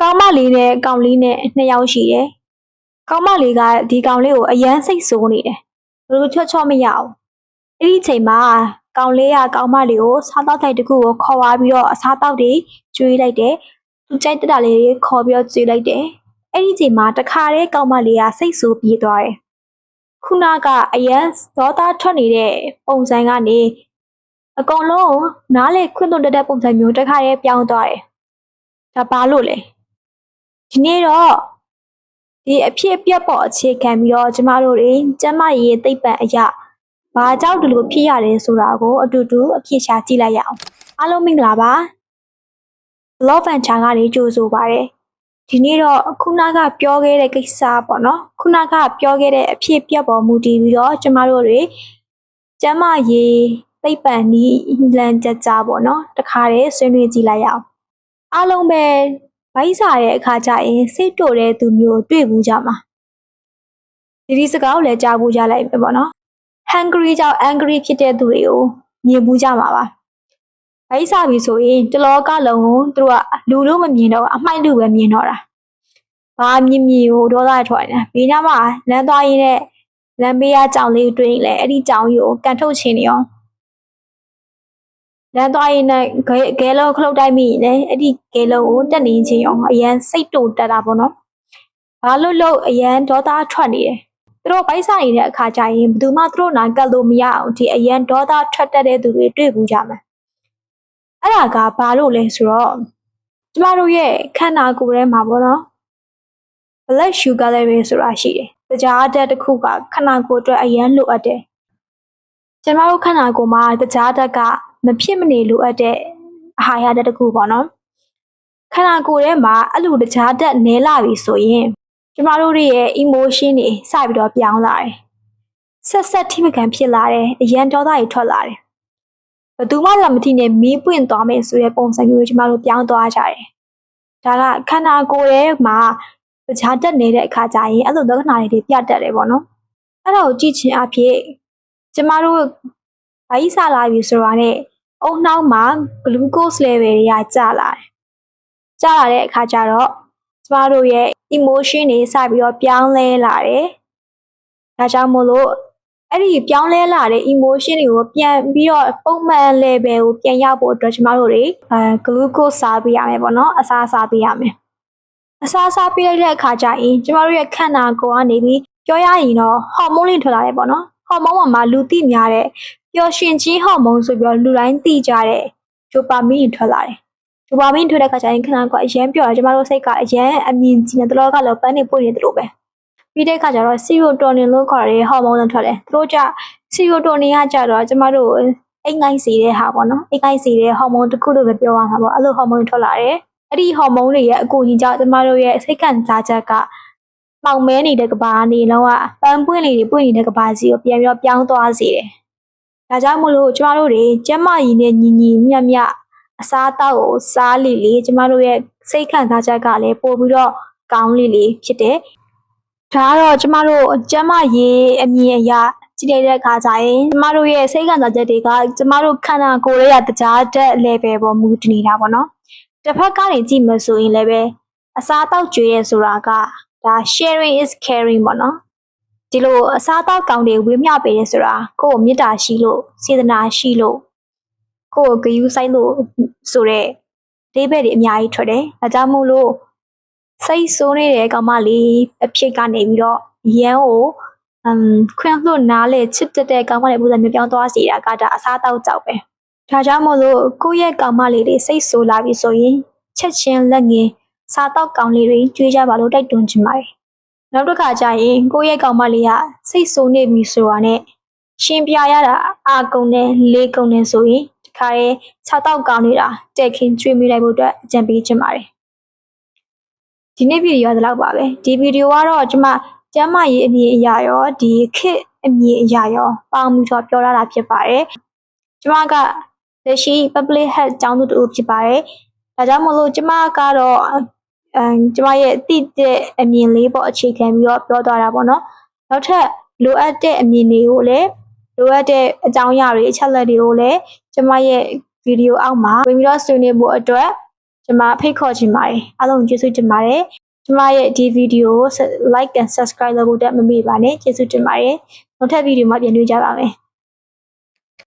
ကောင်မလေးနဲ့ကောင်လေးနဲ့နှစ်ယောက်ရှိတယ်ကောင်မလေးကဒီကောင်လေးကိုအယမ်းစိတ်ဆိုးနေတယ်ဘယ်လိုချော့ချော့မရအောင်အဲ့ဒီအချိန်မှာကောင်လေးကကောင်မလေးကိုစားတောက်ထိုက်တစ်ခုကိုခေါ်သွားပြီးတော့အစားတောက်တွေကျွေးလိုက်တယ်သူကြိုက်တက်တာလေးတွေခေါ်ပြီးတော့ကျွေးလိုက်တယ်အဲ့ဒီအချိန်မှာတခါတည်းကောင်မလေးကစိတ်ဆိုးပြေးသွားတယ်ခုနကအယမ်းဒေါသထွက်နေတဲ့ပုံစံကနေအကုန်လုံးနားလေခွင့်သွန်တက်တဲ့ပုံစံမျိုးတစ်ခါတည်းပြောင်းသွားတယ်ဒါဘာလို့လဲ ဒီနေ့တော့ဒီအဖြစ်အပျက်ပေါ်အခြေခံပြီးတော့ကျမတို့တွေကျမရေးသိပ္ပံအရာဘာကြောင့်ဒီလိုဖြစ်ရတယ်ဆိုတာကိုအတူတူအဖြစ်ရှာကြည့်လိုက်ရအောင်အားလုံးမင်္ဂလာပါ Love and Chan ကနေကြိုဆိုပါရစေဒီနေ့တော့ခုနကပြောခဲ့တဲ့ကိစ္စပေါ့နော်ခုနကပြောခဲ့တဲ့အဖြစ်အပျက်ပေါ်မူတည်ပြီးတော့ကျမတို့တွေကျမရေးသိပ္ပံနီးလန်ကြကြပေါ့နော်တခါတည်းဆွေးနွေးကြည့်လိုက်ရအောင်အားလုံးပဲ ဗိုက်စာတဲ့အခါကျရင်စိတ်တိုတဲ့သူမျိုးကိုတွေ့ဘူးကြမှာဒီဒီစကားကိုလည်းကြားဘူးကြလိုက်ပဲပေါ့နော် hungry ကြောင့် angry ဖြစ်တဲ့သူတွေကိုမြင်ဘူးကြမှာပါဗိုက်စာပြီဆိုရင်တလောကလုံးကိုသူတို့ကလူလို့မမြင်တော့ဘူးအမိုက်လူပဲမြင်တော့တာဘာမြင်မြင်ကိုဒေါသထွက်နေတာဘေးနားမှာလမ်းသွားရင်းနဲ့လမ်းဘေးကကြောင်လေးကိုတွေ့ရင်လည်းအဲ့ဒီကြောင်ကြီးကိုကန်ထုတ်ချင်နေအောင် လမ်းသွားရင်လည်းဂဲဂဲလုံးခလုတ်တိုက်မိရင်လည်းအဲ့ဒီဂဲလုံးကိုတက်နေချင်းအောင်အရန်စိတ်တုန်တက်တာပေါ့နော်။ဘာလို့လို့အရန်ဒေါသထွက်နေတယ်။သူတို့ဗိုက်ဆိုင်နေတဲ့အခါကျရင်ဘယ်သူမှသူတို့နာကတ်လို့မရအောင်ဒီအရန်ဒေါသထွက်တတ်တဲ့သူတွေတွေ့ဘူးကြမှာ။အဲ့ဒါကဘာလို့လဲဆိုတော့ကျမတို့ရဲ့ခန္ဓာကိုယ်ထဲမှာပေါ့နော်။ blood sugar level ဆိုတာရှိတယ်။တကြားဓာတ်တစ်ခုကခန္ဓာကိုယ်အတွက်အရန်လိုအပ်တယ်။ကျမတို့ခန္ဓာကိုယ်မှာတကြားဓာတ်က မဖြစ်မနေလိုအပ်တဲ့အဟာရဓာတ်တစ်ခုပေါ့နော်ခန္ဓာကိုယ်ထဲမှာအဲ့လိုတခြားဓာတ်နဲလာပြီဆိုရင်ကျမတို့ရဲ့ emotion တွေစပြီးတော့ပြောင်းလာတယ်ဆက်ဆက်ထိမခံဖြစ်လာတယ်အရန်ဒေါသတွေထွက်လာတယ်ဘယ်သူမှလည်းမသိနဲ့မီးပွင့်သွားမယ်ဆိုတဲ့ပုံစံမျိုးကိုကျမတို့ပြောင်းသွားကြတယ်ဒါကခန္ဓာကိုယ်ထဲမှာတခြားတက်နေတဲ့အခါကျရင်အဲ့လိုလက္ခဏာတွေပြတ်တက်တယ်ပေါ့နော်အဲ့ဒါကိုကြည့်ချင်းအဖြစ်ကျမတို့ဘာကြီးစားလာပြီဆိုတာနဲ့ အုံနှောင်းမှာ glucose level တွေကကျလာတယ်။ကျလာတဲ့အခါကျတော့ကျမတို့ရဲ့ emotion တွေစပြီးတော့ပြောင်းလဲလာတယ်။ဒါကြောင့်မို့လို့အဲ့ဒီပြောင်းလဲလာတဲ့ emotion တွေကိုပြန်ပြီးတော့ပုံမှန် level ကိုပြန်ရောက်ဖို့အတွက်ကျမတို့တွေအဲ glucose စားပေးရမယ်ပေါ့နော်အစားစားပေးရမယ်။အစားစားပေးလိုက်တဲ့အခါကျရင်ကျမတို့ရဲ့ခန္ဓာကိုယ်ကနေပြီးပြောရရင်တော့ဟော်မုန်းတွေထွက်လာတယ်ပေါ့နော်။ဟော်မုန်းပေါ်မှာလူသိများတဲ့ ပျော်ရွှင်ခြင်းဟော်မုန်းဆိုပြီးတော့လူတိုင်းသိကြတဲ့ဒိုပါမင်းထွက်လာတယ်။ဒိုပါမင်းထွက်တဲ့ခါကျရင်ခန္ဓာကိုယ်အရန်ပျော်တယ်ကျမတို့စိတ်ကအရန်အမြင်ကြီးနေတလောကလောပန်းနေပွင့်နေတယ်လို့ပဲ။ပြီးတဲ့ခါကျတော့ဆီရိုတိုနင်လို့ခေါ်တဲ့ဟော်မုန်းတွေထွက်တယ်။သူတို့ကြဆီရိုတိုနင်ကကြတော့ကျမတို့အိမ်ငိုင်းစီတဲ့ဟာပေါ့နော်။အိမ်ငိုင်းစီတဲ့ဟော်မုန်းတစ်ခုလို့ပဲပြောရမှာပေါ့။အဲ့လိုဟော်မုန်းထွက်လာတယ်။အဲ့ဒီဟော်မုန်းတွေရဲ့အကူအညီကြောင့်ကျမတို့ရဲ့စိတ်ခံစားချက်ကမှောင်မဲနေတဲ့ကဘာနေလုံးဝပန်းပွင့်လေးတွေပွင့်နေတဲ့ကဘာစီကိုပြန်ပြီးတော့ပြောင်းသွားစေတယ်။ ဒါကြောင့်မို့လို့ကျမတို့တွေကျမကြီးနဲ့ညီညီမြတ်မြတ်အစားအသောက်ကိုစားလိလေကျမတို့ရဲ့စိတ်ခံစားချက်ကလည်းပို့ပြီးတော့ကောင်းလိလေဖြစ်တယ်။ဒါကတော့ကျမတို့ကျမရေးအမြင်အရကြည့်လိုက်တဲ့အခါကျရင်ကျမတို့ရဲ့စိတ်ခံစားချက်တွေကကျမတို့ခန္ဓာကိုယ်ရဲ့တကြားတက် level ပေါ်မူတည်နေတာပေါ့နော်။တစ်ဖက်ကနေကြည့်မှဆိုရင်လည်းပဲအစားအသောက်ကြွေးရဲဆိုတာကဒါ sharing is caring ပေါ့နော် ဒီလိုအစားအသောက်ကောင်းတွေဝေမျှပေးတယ်ဆိုတာကိုယ့်ကိုမေတ္တာရှိလို့စေတနာရှိလို့ကိုယ့်ကိုဂရုစိုက်လို့ဆိုတဲ့ဒိဗက်တွေအများကြီးထွက်တယ်ဒါကြောင့်မို့လို့စိတ်ဆိုးနေတဲ့ကောင်မလေးအဖြစ်ကနေပြီးတော့ရန်ကိုအမ်ခွင့်လွတ်နားလေချစ်တတ်တဲ့ကောင်မလေးပုံစံမျိုးပြောင်းသွားစေတာကဒါအစားအသောက်ကြောက်ပဲဒါကြောင့်မို့လို့ကိုယ့်ရဲ့ကောင်မလေးတွေစိတ်ဆိုးလာပြီဆိုရင်ချက်ချင်းလက်ငင်းစားတော့ကောင်းလေးတွေကြွေးကြပါလို့တိုက်တွန်းချင်ပါတယ်။ နောက်တစ်ခါကျရင်ကိုယ့်ရဲ့ကောင်မလေးကစိတ်ဆိုးနေပြီဆိုတာနဲ့ရှင်ပြရတာအာကုံနဲ့လေးကုံနဲ့ဆိုရင်ဒီခါရဲ၆တော့ကောင်းနေတာတဲ့ခင်ကျွေးမိလိုက်ဖို့အတွက်အကြံပေးချင်ပါတယ်။ဒီနေ့ဗီဒီယိုကဒီလောက်ပါပဲ။ဒီဗီဒီယိုကတော့ကျွန်မကျမ်းမာရေးအမြင်အရာရောဒီခစ်အမြင်အရာရောပေါင်းပြီးတော့ပြောရတာဖြစ်ပါတယ်။ကျွန်မကလက်ရှိ public health ကျောင်းသူတူဖြစ်ပါတယ်။ဒါကြောင့်မလို့ကျမကတော့ အမ်ကျမရဲ့တိတဲ့အမြင်လေးပေါ့အခြေခံပြီးတော့ပြောသွားတာပေါ့နော်နောက်ထပ်လိုအပ်တဲ့အမြင်တွေကိုလည်းလိုအပ်တဲ့အကြောင်းအရာတွေအချက်လက်တွေကိုလည်းကျမရဲ့ဗီဒီယိုအောက်မှာဝင်ပြီးတော့ဆွေးနွေးဖို့အတွက်ကျွန်မဖိတ်ခေါ်ချင်ပါတယ်အားလုံးကျေးဇူးတင်ပါတယ်ကျွန်မရဲ့ဒီဗီဒီယိုကို like and subscribe လုပ်ဖို့အတွက်မမေ့ပါနဲ့ကျေးဇူးတင်ပါတယ်နောက်ထပ်ဗီဒီယိုမှာပြန်တွေ့ကြပါမယ်